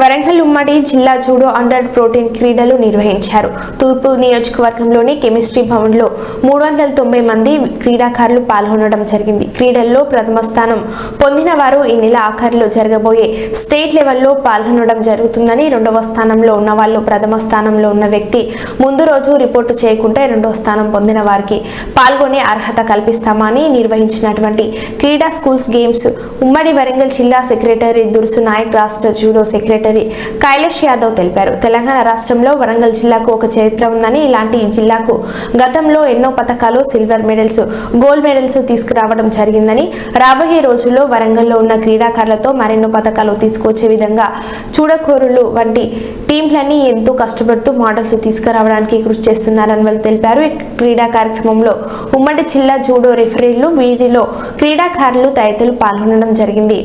వరంగల్ ఉమ్మడి జిల్లా judo under protein క్రీడలు నిర్వహించారు. తూర్పు నియోజకవర్గంలోని కెమిస్ట్రీ భవన్లో మూడు వందల తొంభై మంది క్రీడాకారులు పాల్గొనడం జరిగింది. క్రీడల్లో ప్రథమ స్థానం పొందిన వారు ఈ నెల ఆఖరిలో జరగబోయే స్టేట్ లెవెల్లో పాల్గొనడం జరుగుతుందని రెండవ స్థానంలో ఉన్న వాళ్ళు ప్రథమ స్థానంలో ఉన్న వ్యక్తి ముందు రోజు రిపోర్టు చేయకుంటే రెండవ స్థానం పొందిన వారికి పాల్గొనే అర్హత కల్పిస్తామని నిర్వహించినటువంటి క్రీడా స్కూల్స్ గేమ్స్ ఉమ్మడి వరంగల్ జిల్లా సెక్రటరీ దురుసు నాయక్ రాష్ట్ర జూడో సెక్రటరీ కైలాష్ యాదవ్ తెలిపారు. తెలంగాణ రాష్ట్రంలో వరంగల్ జిల్లాకు ఒక చరిత్ర ఉందని ఇలాంటి ఈ జిల్లాకు గతంలో ఎన్నో పథకాలు సిల్వర్ మెడల్స్ గోల్డ్ మెడల్స్ తీసుకురావడం జరిగిందని రాబోయే రోజుల్లో వరంగల్లో ఉన్న క్రీడాకారులతో మరెన్నో పథకాలు తీసుకొచ్చే విధంగా చూడకోరులు వంటి టీంలన్నీ ఎంతో కష్టపడుతూ మోడల్స్ తీసుకురావడానికి కృషి చేస్తున్నారని వాళ్ళు తెలిపారు. ఈ క్రీడా కార్యక్రమంలో ఉమ్మడి జిల్లా జూడో రెఫరీలు వీరిలో క్రీడాకారులు తదితరులు పాల్గొనడం జరిగింది.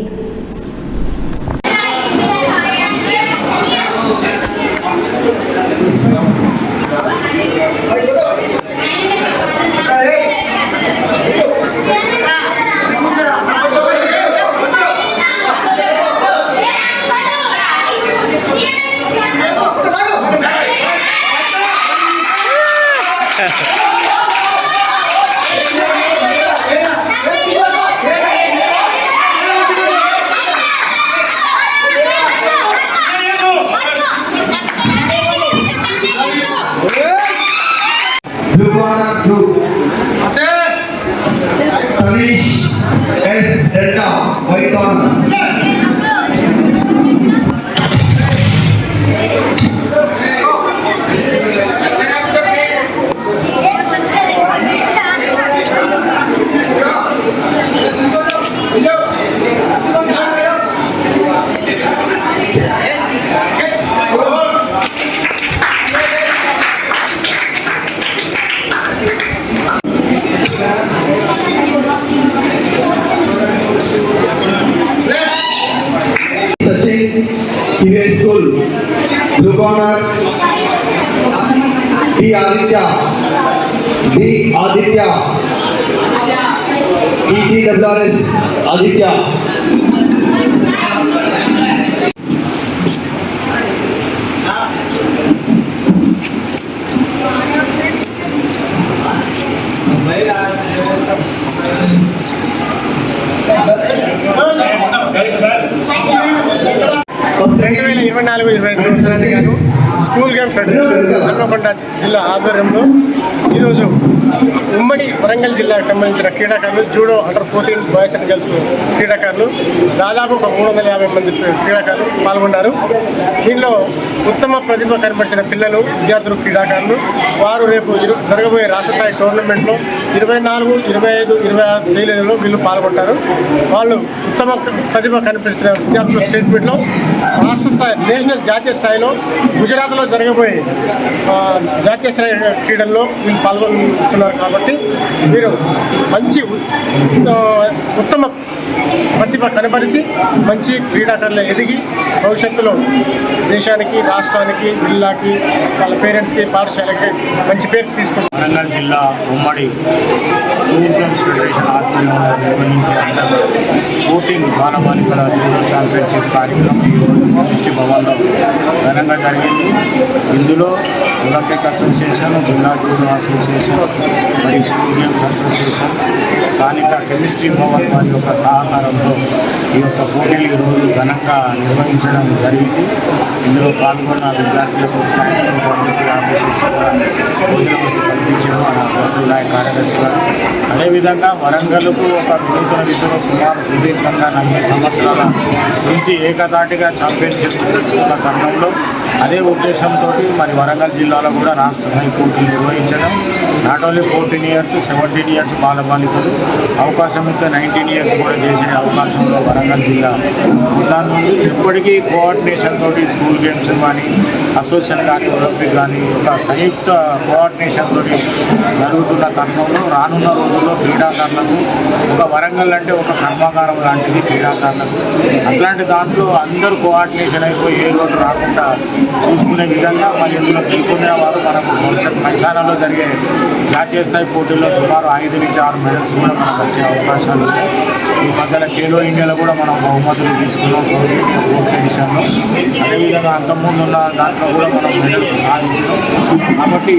Corner blue. Tanish S Delta white corner. School लुकोनर D Aditya D Aditya. E T W R S Aditya. ఇరవై నాలుగు ఇరవై ఐదు సంవత్సరాలు గాను. స్కూల్ గేమ్స్ ఫెడరేషన్ హన్మకొండ జిల్లా ఆధ్వర్యంలో ఈరోజు అమ్మాయి వరంగల్ జిల్లాకు సంబంధించిన క్రీడాకారులు judo under fourteen boys and girls క్రీడాకారులు. దాదాపు ఒక మూడు వందల యాభై మంది క్రీడాకారులు పాల్గొన్నారు. దీనిలో ఉత్తమ ప్రతిభ కనపరిచిన పిల్లలు విద్యార్థులు క్రీడాకారులు. వారు రేపు జరగబోయే రాష్ట్ర స్థాయి టోర్నమెంట్లో ఇరవై నాలుగు ఇరవై ఐదు ఇరవై ఆరు తేదీలలో వీళ్ళు పాల్గొంటారు. వాళ్ళు ఉత్తమ ప్రతిభ కనిపించిన విద్యార్థుల స్టేట్ మీట్లో రాష్ట్ర స్థాయి నేషనల్ జాతీయ స్థాయిలో గుజరాత్లో జరగబోయే జాతీయ స్థాయి క్రీడల్లో వీళ్ళు పాల్గొంటున్నారు కాబట్టి మీరు మంచి ఉ- ఉత్తమ ప్రతిభ కనబరిచి మంచి క్రీడాకారులు ఎదిగి భవిష్యత్తులో దేశానికి రాష్ట్రానికి జిల్లాకి వాళ్ళ పేరెంట్స్కి పాఠశాలకి మంచి పేరు తీసుకొస్తారు వరంగల్ జిల్లా ఉమ్మడి స్కూల్ గేమ్స్ ఫెడరేషన్ ఆధ్వర్యంలో నిర్వహించే అండర్ బాలబాలికల జూనియర్ ఛాంపియన్షిప్ కార్యక్రమం ఈరోజు భవన్లో ఘనంగా జరిగింది. ఇందులో ఒలింపిక్ అసోసియేషన్ జిల్లా జూడో అసోసియేషన్ మరియు స్కూల్ గేమ్స్ అసోసియేషన్ స్థానిక కెమిస్ట్రీ భవన్ వారి యొక్క సహకారంతో ఈ యొక్క పోటీలు ఈరోజు ఘనంగా నిర్వహించడం జరిగింది. ఇందులో పాల్గొన్న విద్యార్థులకు సంస్థ పబ్లిక్ ఆఫీసర్స్ కూడా భోజన మన వసూలు కార్యదర్శి గారు. అదేవిధంగా వరంగల్కు ఒక వినూతన రీతిలో సుమారు సుదీర్ఘంగా నలభై సంవత్సరాల నుంచి ఏకదాటిగా ఛాంపియన్షిప్ తెలుసుకున్న క్రమంలో అదే ఉద్దేశంతో మరి వరంగల్ జిల్లాలో కూడా రాష్ట్ర స్థాయి పోటీలు నిర్వహించడం. Not only fourteen years seventeen years బాలబాలికలు అవకాశం ఇస్తే నైన్టీన్ ఇయర్స్ కూడా చేసే అవకాశంలో వరంగల్ జిల్లా. దాని నుండి ఎప్పటికీ కోఆర్డినేషన్ తోటి స్కూల్ గేమ్స్ కానీ అసోసియేషన్ కానీ ఒలింపిక్ కానీ ఒక సంయుక్త కోఆర్డినేషన్ తోటి జరుగుతున్న తరుణంలో రానున్న రోజుల్లో క్రీడాకారులకు ఒక వరంగల్ అంటే ఒక కర్మాగారం లాంటిది క్రీడాకారులకు. అట్లాంటి దాంట్లో అందరూ కోఆర్డినేషన్ అయిపోయి ఏ రోడ్డు రాకుండా చూసుకునే విధంగా మరి ఇందులో గెలుపొందిన వారు మనకు భవిష్యత్ మైసానాలో జరిగే జాతీయ స్థాయి పోటీల్లో సుమారు ఐదు నుంచి ఆరు మెడల్స్ కూడా మనకు వచ్చే అవకాశాలు ఉన్నాయి. ఈ మధ్యలో ఖేలో ఇండియాలో కూడా మనం బహుమతులు తీసుకున్నాం. సౌత్ ఇండియా ఫోర్త్ ఎడిషన్లో అదేవిధంగా అంతకుముందు ఉన్న దాంట్లో కూడా మనం మెడల్స్ సాధించాం కాబట్టి